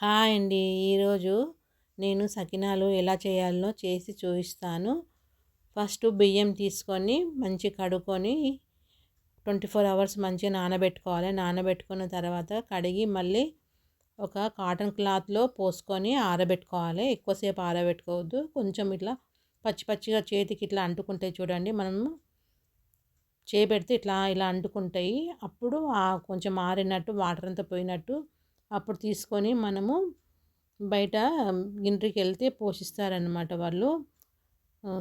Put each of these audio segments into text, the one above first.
Hi అండి. ఈరోజు నేను సకినాలు ఎలా చేయాలో చేసి చూపిస్తాను. ఫస్ట్ బియ్యం తీసుకొని మంచి కడుక్కొని ట్వంటీ ఫోర్ అవర్స్ మంచిగా నానబెట్టుకోవాలి. నానబెట్టుకున్న తర్వాత కడిగి మళ్ళీ ఒక కాటన్ క్లాత్లో పోసుకొని ఆరబెట్టుకోవాలి. ఎక్కువసేపు ఆరబెట్టుకోవద్దు. కొంచెం ఇట్లా పచ్చి పచ్చిగా చేతికి ఇట్లా అంటుకుంటాయి చూడండి. మనము చేపెడితే ఇట్లా ఇలా అంటుకుంటాయి. అప్పుడు కొంచెం ఆరినట్టు వాటర్ అంతా పోయినట్టు అప్పుడు తీసుకొని మనము బయట ఇంటికి వెళ్తే పోషిస్తారనమాట వాళ్ళు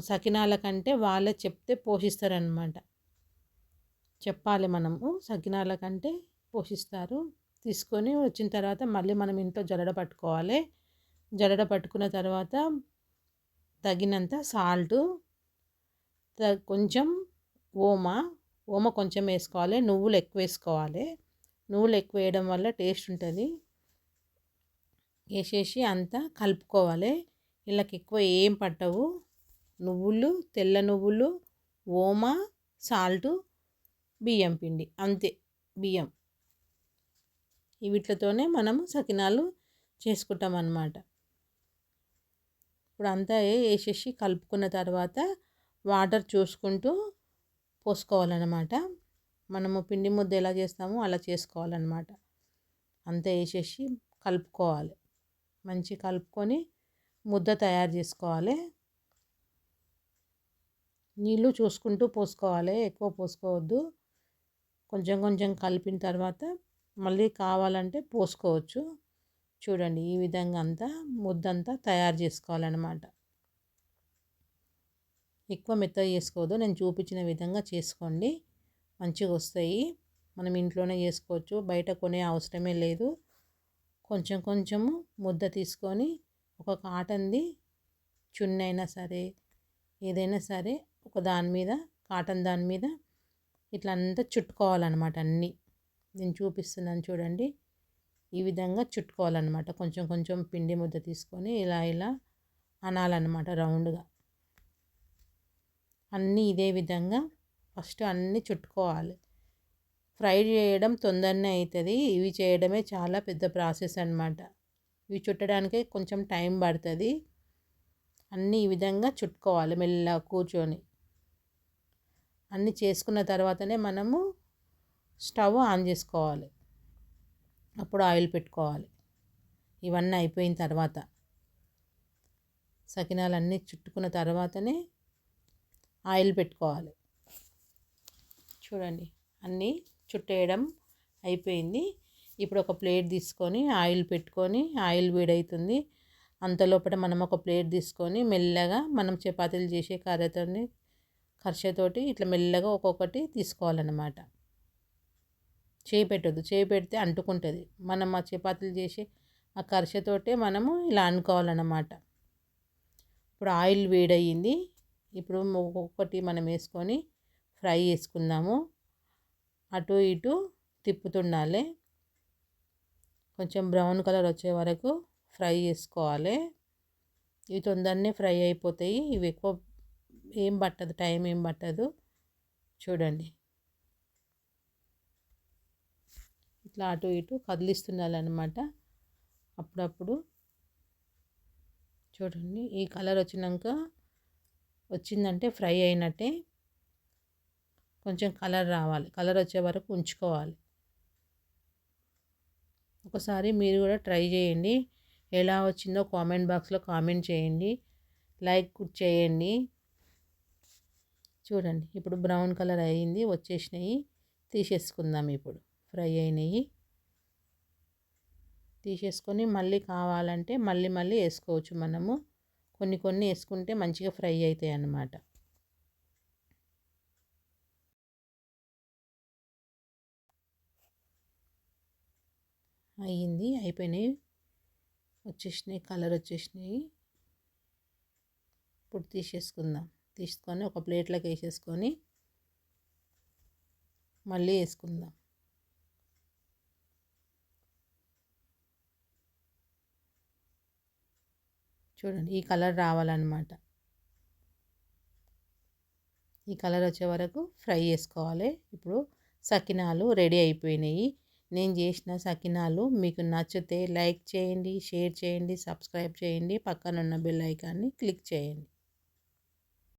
సకినాల కంటే వాళ్ళే చెప్తే పోషిస్తారనమాట చెప్పాలి మనము సకినాల కంటే పోషిస్తారు. తీసుకొని వచ్చిన తర్వాత మళ్ళీ మనం ఇంట్లో జడ పట్టుకోవాలి. జల్లడ పట్టుకున్న తర్వాత తగినంత సాల్టు కొంచెం ఓమ ఓమ కొంచెం వేసుకోవాలి నువ్వులు ఎక్కువ వేసుకోవాలి. నువ్వులు ఎక్కువ వేయడం వల్ల టేస్ట్ ఉంటుంది వేసేసి అంతా కలుపుకోవాలి. వీళ్ళకి ఎక్కువ ఏం పట్టవు. నువ్వులు తెల్ల నువ్వులు ఓమ సాల్టు బియ్యం పిండి అంతే. బియ్యం. వీటితోనే మనము సకినాలు చేసుకుంటాం అన్నమాట ఇప్పుడు అంతా వేసేసి కలుపుకున్న తర్వాత వాటర్ చూసుకుంటూ పోసుకోవాలన్నమాట. మనము పిండి ముద్ద ఎలా చేస్తామో అలా చేసుకోవాలన్నమాట. అంతా వేసేసి కలుపుకోవాలి. మంచి కలుపుకొని ముద్ద తయారు చేసుకోవాలి. నీళ్ళు చూసుకుంటూ పోసుకోవాలి. ఎక్కువ పోసుకోవద్దు. కొంచెం కొంచెం కలిపిన తర్వాత మళ్ళీ కావాలంటే పోసుకోవచ్చు. చూడండి ఈ విధంగా అంతా ముద్దంతా తయారు చేసుకోవాలన్నమాట. ఎక్కువ మెత్త చేసుకోవద్దు. నేను చూపించిన విధంగా చేసుకోండి. మంచిగా వస్తాయి. మనం ఇంట్లోనే చేసుకోవచ్చు. బయట కొనే అవసరమే లేదు. కొంచెం కొంచెము ముద్ద తీసుకొని ఒక కాటన్ది చున్నీ అయినా సరే ఏదైనా సరే ఒక దాని మీద కాటన్ దాని మీద ఇట్లా అంతా చుట్టుకోవాలన్నమాట అన్నీ. నేను చూపిస్తున్నాను చూడండి. ఈ విధంగా చుట్టుకోవాలన్నమాట. కొంచెం కొంచెం పిండి ముద్ద తీసుకొని ఇలా ఇలా అనాలన్నమాట రౌండ్గా. అన్నీ ఇదే విధంగా ఫస్ట్ అన్నీ చుట్టుకోవాలి. ఫ్రై చేయడం తొందరనే అవుతుంది ఇవి చేయడమే చాలా పెద్ద ప్రాసెస్ అనమాట ఇవి చుట్టడానికే కొంచెం టైం పడుతుంది. అన్నీ ఈ విధంగా చుట్టుకోవాలి మెల్లగా కూర్చొని. అన్నీ చేసుకున్న తర్వాతనే మనము స్టవ్ ఆన్ చేసుకోవాలి. అప్పుడు ఆయిల్ పెట్టుకోవాలి. ఇవన్నీ అయిపోయిన తర్వాత. సకినాలు అన్నీ చుట్టుకున్న తర్వాతనే ఆయిల్ పెట్టుకోవాలి. చూడండి. అన్నీ చుట్టేయడం అయిపోయింది. ఇప్పుడు ఒక ప్లేట్ తీసుకొని ఆయిల్ పెట్టుకొని ఆయిల్ వేడవుతుంది అంతలోపట మనం ఒక ప్లేట్ తీసుకొని మెల్లగా మనం చపాతీలు చేసే కర్రతోని కర్షతోటి ఇట్లా మెల్లగా ఒక్కొక్కటి తీసుకోవాలన్నమాట. చేయి పెట్టద్దు. చేయి పెడితే అంటుకుంటుంది. మనం ఆ చపాతీలు చేసి ఆ కర్షతోటే మనము ఇలా అనుకోవాలన్నమాట. ఇప్పుడు ఆయిల్ వేడయ్యింది. ఇప్పుడు ఒక్కొక్కటి మనం వేసుకొని ఫ్రై చేసుకుందాము. అటు ఇటు తిప్పుతుండాలి. కొంచెం బ్రౌన్ కలర్ వచ్చే వరకు ఫ్రై చేసుకోవాలి. ఇవి తొందరనే ఫ్రై అయిపోతాయి. ఇవి ఎక్కువ ఏం పట్టదు టైం ఏం పట్టదు. చూడండి. ఇట్లా అటు ఇటు కదిలిస్తుండాలన్నమాట. అప్పుడప్పుడు చూడండి ఈ కలర్ వచ్చినాక వచ్చిందంటే ఫ్రై అయినట్టే. కొంచెం కలర్ రావాలి. కలర్ వచ్చే వరకు ఉంచుకోవాలి. ఒకసారి మీరు కూడా ట్రై చేయండి. ఎలా వచ్చిందో కామెంట్ బాక్స్లో కామెంట్ చేయండి. లైక్ చేయండి. చూడండి ఇప్పుడు బ్రౌన్ కలర్ అయ్యింది వచ్చేసినాయి. తీసేసుకుందాం ఇప్పుడు. ఫ్రై అయినాయి. తీసేసుకొని మళ్ళీ కావాలంటే మళ్ళీ మళ్ళీ వేసుకోవచ్చు మనము. కొన్ని కొన్ని వేసుకుంటే మంచిగా ఫ్రై అవుతాయి అన్నమాట. అయ్యింది అయిపోయినాయి. వచ్చేసినాయి కలర్ వచ్చేసినాయి. ఇప్పుడు తీసేసుకుందాం. తీసుకొని ఒక ప్లేట్లోకి వేసేసుకొని మళ్ళీ వేసుకుందాం. చూడండి ఈ కలర్ రావాలన్నమాట. ఈ కలర్ వచ్చే వరకు ఫ్రై చేసుకోవాలి. ఇప్పుడు సకినాలు రెడీ అయిపోయినాయి. నేను చేసిన సకినాలు మీకు నచ్చితే లైక్ చేయండి షేర్ చేయండి సబ్స్క్రైబ్ చేయండి. పక్కనున్న బెల్ ఐకాన్ని క్లిక్ చేయండి.